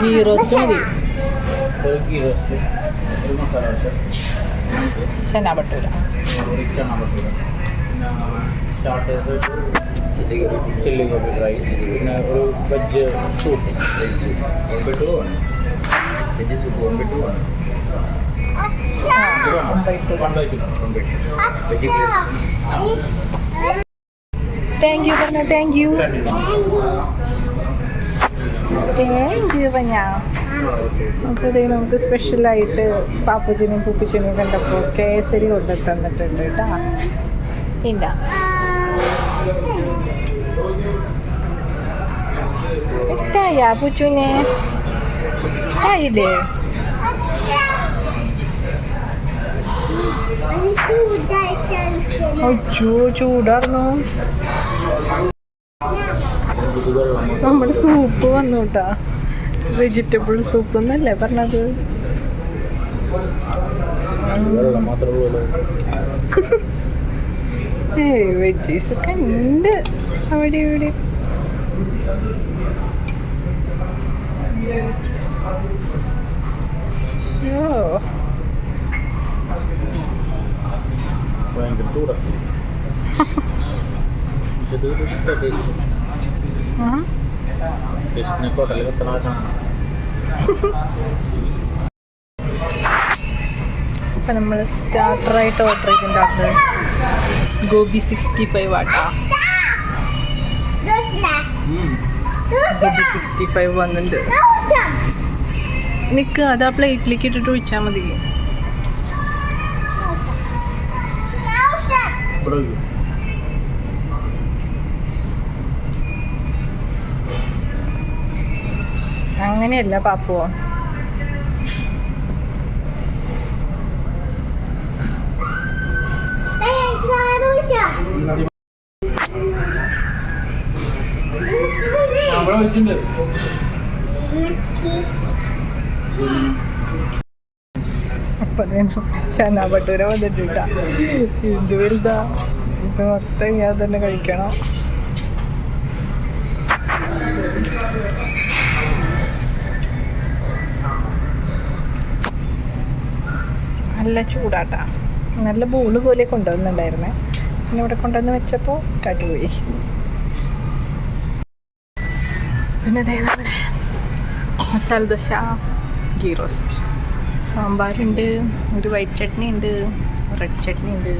Ghee roast മതി. ചെന്നാ പറ്റൂല സ്റ്റാർട്ടേഴ്സ് ചില്ലി ഗോബി ഡ്രൈ പിന്നെ ഒരു വെജ് സൂപ്പ് ഒമ്പെട്ട് വേണം വെജ് സൂപ്പ് ഒമ്പെട്ട് വേണം വൺ ബൈ ടു ഒമ്പെട്ട് വെജ് താങ്ക് യു പറഞ്ഞ താങ്ക് യു താങ്ക് യു പറഞ്ഞ നമുക്കത് നമുക്ക് സ്പെഷ്യലായിട്ട് പാപ്പച്ചനും പൂപ്പച്ചനും കണ്ടപ്പോൾ കേസരി കൊണ്ടു തന്നിട്ടുണ്ട് കേട്ടോ. ഇല്ല ഇഷ്ടായ പൂച്ചുവിനെ ഇഷ്ടായില്ലേ? അയ്യോ ചൂടാർന്നു. നമ്മുടെ സൂപ്പ് വന്നു കേട്ടാ. വെജിറ്റബിൾ സൂപ്പ് എന്നല്ലേ പറഞ്ഞത്? വെജീസ് ഒക്കെ ഉണ്ട്. അവിടെ ഇവിടെ. ഭയങ്കര ചൂടാണ് പക്ഷെ ഇത് ടേസ്റ്റ് ആ. ടേസ്റ്റിനെ ഹോട്ടലിൽ എത്തണമായിട്ടാണ് അപ്പൊ നമ്മൾ സ്റ്റാർട്ടറായിട്ട് ഓർഡർ ചെയ്തിട്ടുണ്ടാക്കുന്നത് ഗോബി സിക്സ്റ്റി ഫൈവ് ആട്ടാ. ഗോബി സിക്സ്റ്റി ഫൈവ് വന്നിട്ടുണ്ട് നിക്ക് അത് ആ പ്ലേറ്റിലേക്ക് ഇട്ടിട്ട് ഒഴിച്ചാൽ മതി. അങ്ങനെയല്ല പാപ്പുവോ? അപ്പൊ ചെന്നാ പട്ടൂര വന്നിട്ടില്ല. ഇത് വലുതാ. ഇത് മൊത്തം ഞാൻ തന്നെ കഴിക്കണം. നല്ല ചൂടാട്ടാ. നല്ല ബോൾ പോലെ കൊണ്ടുവന്നിട്ടുണ്ടായിരുന്നേ. പിന്നെ ഇവിടെ കൊണ്ടുവന്ന് വെച്ചപ്പോൾ കടുപോയി പിന്നെ അതേ നമ്മുടെ മസാല ദോശ ഗീ റോസ്റ്റ്. സാമ്പാറുണ്ട് ഒരു വൈറ്റ് ചട്നി ഉണ്ട് റെഡ് ചട്നി ഉണ്ട്.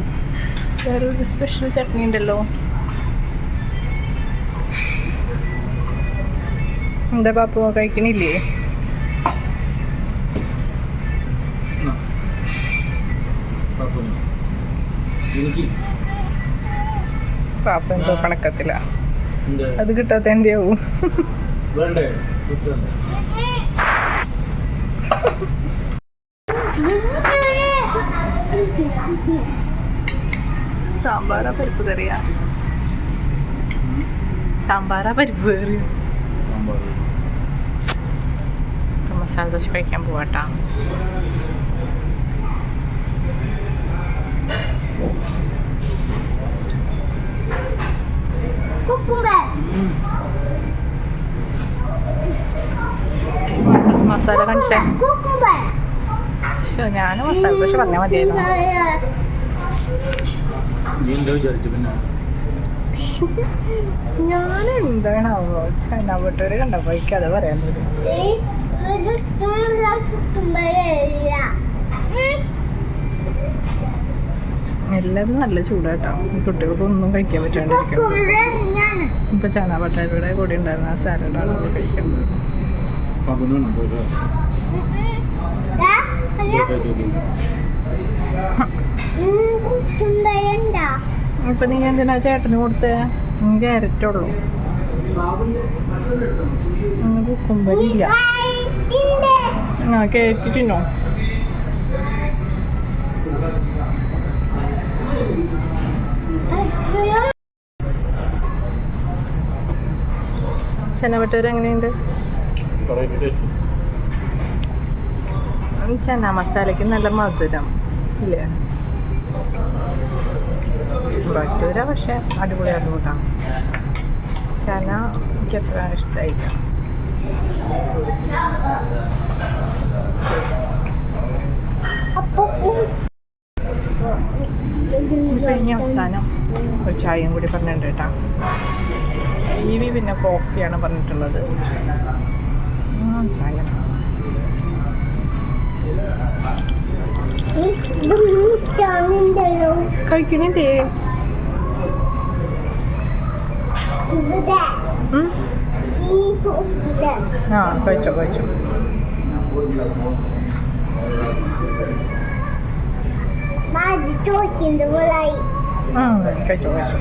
വേറൊരു സ്പെഷ്യൽ ചട്നി ഉണ്ടല്ലോ. എന്താ പാപ്പു? കഴിക്കണില്ലേ? പാപ്പുന്. എനിക്ക് എന്തോ കണക്കത്തില്ല? അത് കിട്ടാത്ത എന്റെ ആവും. വേണ്ടേ? സാമ്പാറാ പരിപ്പ് കറിയാ. സാമ്പാറാ പരിപ്പ് കറിയാ മസാല ദോശ കഴിക്കാൻ പോവാട്ടാ. മസാല കാണിച്ചേ ശോ ഞാൻ മസാല ദോശ പറഞ്ഞാൽ മതിയായിരുന്നു. ഞാൻ എന്താണാവോ ചെന്നാവട്ടൂര് കണ്ടപ്പോ എനിക്ക് അത് പറയാൻ പറ്റും. എല്ലാതും നല്ല ചൂടാട്ടോ. ഈ കുട്ടികൾക്ക് ഒന്നും കഴിക്കാൻ പറ്റാണ്ടിരിക്കും ഇപ്പൊ ചാന പട്ടാരുടെ കൂടെ ഉണ്ടായിരുന്ന ആ സാലഡാണ് നമ്മൾ കഴിക്കുന്നത്. ഇപ്പൊ നീ എന്തിനാ ചേട്ടന് കൊടുത്തേ? ക്യാരറ്റ് ഉള്ളൂ. കുക്കുംബരില്ല ആ കയറ്റി എങ്ങനെയുണ്ട് ചെന്ന മസാലയ്ക്ക് നല്ല മധുരം ഇല്ലേ? ബട്ടൂര പക്ഷെ അടിപൊളിയായിട്ട് കൂട്ടാം ചന എനിക്ക് അത്ര ഇഷ്ടമായില്ല കഴിഞ്ഞ അവസാനം ഒരു ചായയും കൂടി പറഞ്ഞിട്ടുണ്ട് കേട്ടോ. ടി വി പിന്നെ കോഫിയാണ് പറഞ്ഞിട്ടുള്ളത്. ചായ കഴിക്കണേ ആ കഴിച്ചോ കഴിച്ചോ. കഴിച്ചോ കഴിച്ചോ.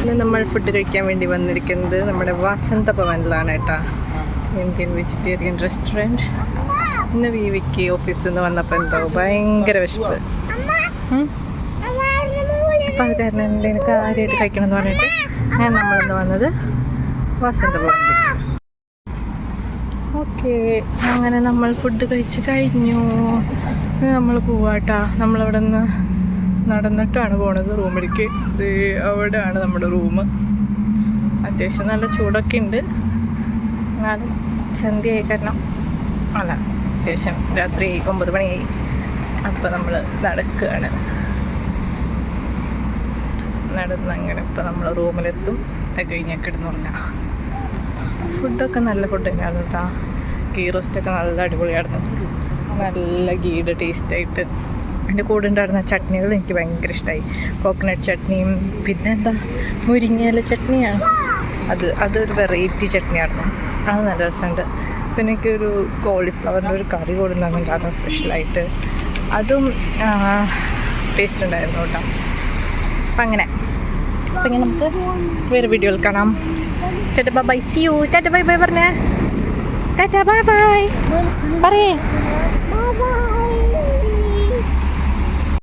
ഇന്ന് നമ്മൾ ഫുഡ് കഴിക്കാൻ വേണ്ടി വന്നിരിക്കുന്നത് നമ്മുടെ വസന്ത ഭവനിലാണ് കേട്ടോ ഇന്ത്യൻ വെജിറ്റേറിയൻ റെസ്റ്റോറന്റ് ഇന്ന് വിവിക്ക് ഓഫീസിൽ നിന്ന് വന്നപ്പോൾ എന്തോ ഭയങ്കര വിശപ്പ്. അപ്പം അത് കാരണം എന്തെങ്കിലും കാര്യമായിട്ട് കഴിക്കണം എന്ന് പറഞ്ഞിട്ട് ഞാൻ നമ്മളിന്ന് വന്നത് വസന്ത ഓക്കെ അങ്ങനെ നമ്മൾ ഫുഡ് കഴിച്ച് കഴിഞ്ഞു. നമ്മൾ പോവാട്ടാ. നമ്മളവിടെ നിന്ന് നടന്നിട്ടാണ് പോണത് റൂമിലേക്ക്. ഇത് അവിടെയാണ് നമ്മുടെ റൂം. അത്യാവശ്യം നല്ല ചൂടൊക്കെ ഉണ്ട്. എന്നാലും സന്ധ്യയായി കാരണം അല്ല. അത്യാവശ്യം രാത്രി ഒമ്പത് മണിയായി. അപ്പോൾ നമ്മൾ നടക്കുകയാണ് നടന്ന് അങ്ങനെ ഇപ്പോൾ നമ്മൾ റൂമിലെത്തും. അത് കഴിഞ്ഞാൽ കിടന്നുറങ്ങാം. ഫുഡൊക്കെ നല്ല ഫുഡ് തന്നെയായിരുന്നു കേട്ടോ ഗീ റോസ്റ്റൊക്കെ നല്ല അടിപൊളിയായിരുന്നു. നല്ല ഗീയുടെ ടേസ്റ്റായിട്ട്. എന്റെ കൂടെ ഉണ്ടായിരുന്ന ചട്നികൾ എനിക്ക് ഭയങ്കര ഇഷ്ടമായി കോക്കനട്ട് ചട്നിയും പിന്നെ എന്താ മുരിങ്ങയില ചട്നിയാണ് അത് അതൊരു വെറൈറ്റി ചട്നിയായിരുന്നു. അത് നല്ല രസമുണ്ട്. പിന്നെ എനിക്കൊരു കോളിഫ്ലവറിന്റെ ഒരു കറി കൊടുക്കുന്നുണ്ടായിരുന്നു സ്പെഷ്യലായിട്ട് അതും ടേസ്റ്റ് ഉണ്ടായിരുന്നു കേട്ടോ. അപ്പം അങ്ങനെ. അപ്പം ഇങ്ങനെ നമുക്ക് വേറെ വീഡിയോയിൽ കാണാം. Tata bye bye see you tata bye bye പറഞ്ഞേ. ടാറ്റ ബൈ ബൈ പറയേ.